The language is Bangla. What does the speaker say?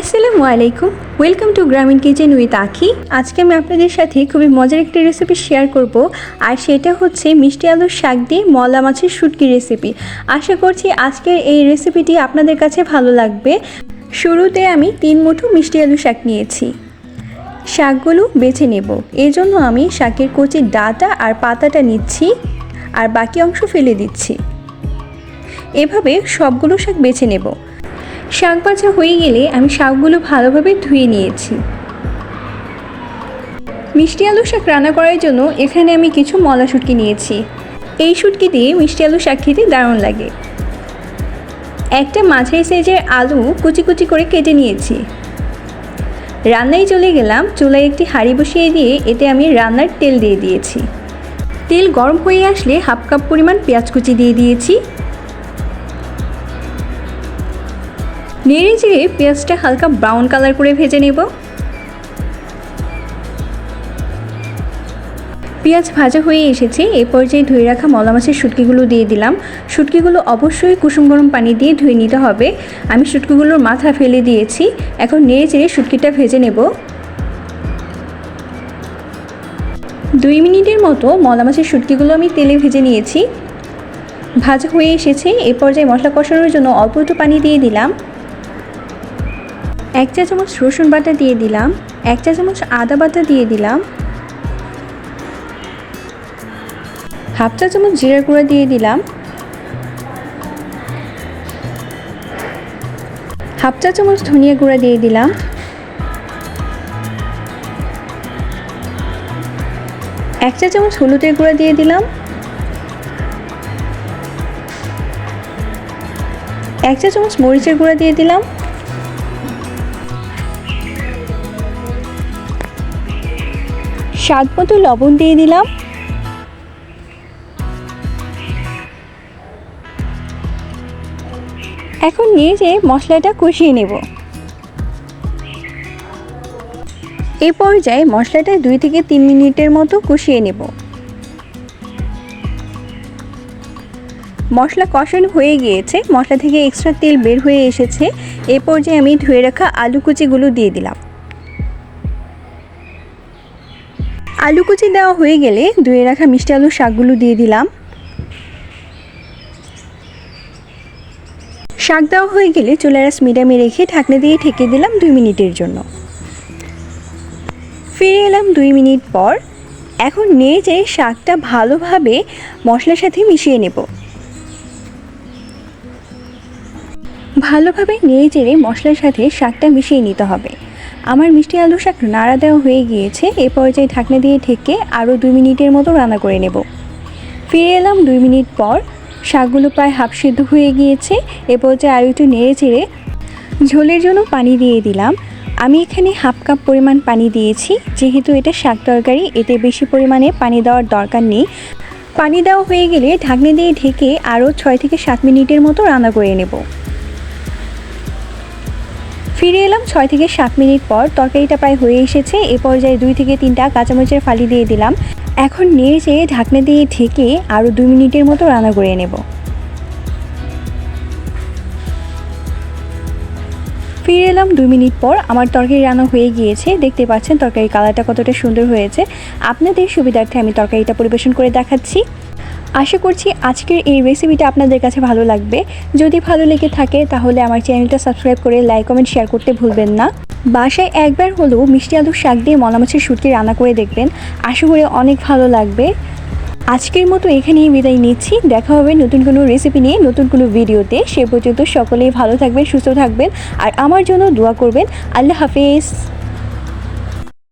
আসসালামু আলাইকুম। Welcome to Grameen kitchen with Akhi আজকে আমি আপনাদের সাথে খুবই মজার একটি রেসিপি শেয়ার করব, আর সেটা হচ্ছে মিষ্টি আলুর শাক দিয়ে মলা মাছের শুটকি রেসিপি আশা করছি আজকের এই রেসিপিটি আপনাদের কাছে ভালো লাগবে। শুরুতে আমি তিন মুঠো মিষ্টি আলু শাক নিয়েছি। শাকগুলো বেছে নেব। এজন্য আমি শাকের কচির ডাটা আর পাতাটা নিচ্ছি, আর বাকি অংশ ফেলে দিচ্ছি। এভাবে সবগুলো শাক বেছে নেব। শাক ভাজা হয়ে গেলে আমি শাকগুলো ভালোভাবে ধুয়ে নিয়েছি। মিষ্টি আলু শাক রান্না করার জন্য এখানে আমি কিছু মলা শুটকি নিয়েছি। এই শুটকি দিয়ে মিষ্টি আলু শাক খেতে দারুণ লাগে। একটা মাঝারি সাইজের আলু কুচি কুচি করে কেটে নিয়েছি। রান্নায় চলে গেলাম, চুলায় একটি হাঁড়ি বসিয়ে দিয়ে এতে আমি রান্নার তেল দিয়ে দিয়েছি। তেল গরম হয়ে আসলে হাফ কাপ পরিমাণ পেঁয়াজ কুচি দিয়ে দিয়েছি। নেড়ে চেড়ে পেঁয়াজটা হালকা ব্রাউন কালার করে ভেজে নেব। পেঁয়াজ ভাজা হয়ে এসেছে, এ পর্যায়ে ধুয়ে রাখা মলা মাছের শুটকিগুলো দিয়ে দিলাম। শুটকিগুলো অবশ্যই কুসুম গরম পানি দিয়ে ধুয়ে নিতে হবে। আমি শুটকিগুলোর মাথা ফেলে দিয়েছি, এখন নেড়ে চেড়ে শুটকিটা ভেজে নেব। দুই মিনিটের মতো মলা মাছের শুটকিগুলো আমি তেলে ভেজে নিয়েছি। ভাজা হয়ে এসেছে, এ পর্যায়ে মশলা কষানোর জন্য অল্প একটু পানি দিয়ে দিলাম। এক চা চামচ রসুন বাটা দিয়ে দিলাম, এক চা চামচ আদা বাটা দিয়ে দিলাম, হাফ চা চামচ জিরার গুঁড়া দিয়ে দিলাম, হাফ চা চামচ ধনিয়া গুঁড়া দিয়ে দিলাম, এক চা চামচ হলুদের গুঁড়া দিয়ে দিলাম, এক চা চামচ মরিচের গুঁড়া দিয়ে দিলাম স্বাদ মতো লবণ দিয়ে দিলাম। এখন নিয়ে যে মশলাটা কষিয়ে নেব। এই পর্যায়ে মশলাটা দুই থেকে তিন মিনিটের মতো কষিয়ে নেব। মশলা কষানো হয়ে গিয়েছে, মশলা থেকে এক্সট্রা তেল বের হয়ে এসেছে। এ পর্যায়ে আমি ধুয়ে রাখা আলু কুচিগুলো দিয়ে দিলাম। আলু কুচি দেওয়া হয়ে গেলে ধুয়ে রাখা মিষ্টি আলুর শাকগুলো দিয়ে দিলাম। শাক দেওয়া হয়ে গেলে চুলার রাস মিডিয়ামে রেখে ঢাকনা দিয়ে ঠেকে দিলাম দুই মিনিটের জন্য। ফিরে এলাম দুই মিনিট পর। এখন নিয়ে যে শাকটা ভালোভাবে মশলার সাথে মিশিয়ে নেব। ভালোভাবে নেড়ে চেড়ে মশলার সাথে শাকটা মিশিয়ে নিতে হবে। আমার মিষ্টি আলু শাক নাড়া দেওয়া হয়ে গিয়েছে, এ পর্যায়ে ঢাকনা দিয়ে ঢেকে আরও দুই মিনিটের মতো রান্না করে নেব। ফিরে এলাম দুই মিনিট পর, শাকগুলো প্রায় হাফ সিদ্ধ হয়ে গিয়েছে, এ পর্যায়ে আরও একটু নেড়ে চেড়ে ঝোলের জন্য পানি দিয়ে দিলাম। আমি এখানে হাফ কাপ পরিমাণ পানি দিয়েছি, যেহেতু এটা শাক তরকারি, এতে বেশি পরিমাণে পানি দেওয়ার দরকার নেই। পানি দেওয়া হয়ে গেলে ঢাকনা দিয়ে ঢেকে আরও ছয় থেকে সাত মিনিটের মতো রান্না করে নেব। ফিরে এলাম ছয় থেকে সাত মিনিট পর। তরকারিটা প্রায় হয়ে এসেছে। এ পর্যায়ে দুই থেকে তিনটা কাঁচামরিচের ফালি দিয়ে দিলাম। এখন নেড়ে চেয়ে ঢাকনা দিয়ে ঢেকে আরও দুই মিনিটের মতো রান্না করে নেব। ফিরে এলাম দুই মিনিট পর। আমার তরকারি রান্না হয়ে গিয়েছে। দেখতে পাচ্ছেন তরকারির কালারটা কতটা সুন্দর হয়েছে। আপনাদের সুবিধার্থে আমি তরকারিটা পরিবেশন করে দেখাচ্ছি। আশা করছি আজকের এই রেসিপিটা আপনাদের কাছে ভালো লাগবে। যদি ভালো লেগে থাকে, তাহলে আমার চ্যানেলটা সাবস্ক্রাইব করে লাইক কমেন্ট শেয়ার করতে ভুলবেন না। বাসায় একবার হলেও মিষ্টি আলুর শাক দিয়ে মলা মাছের শুটকি রান্না করে দেখবেন। আশা করি অনেক ভালো লাগবে। আজকের মতো এখানেই বিদায় নিচ্ছি। দেখা হবে নতুন কোনো রেসিপি নিয়ে নতুন কোনো ভিডিওতে সে পর্যন্ত সকলেই ভালো থাকবেন, সুস্থ থাকবেন, আর আমার জন্য দোয়া করবেন। আল্লাহ হাফিজ।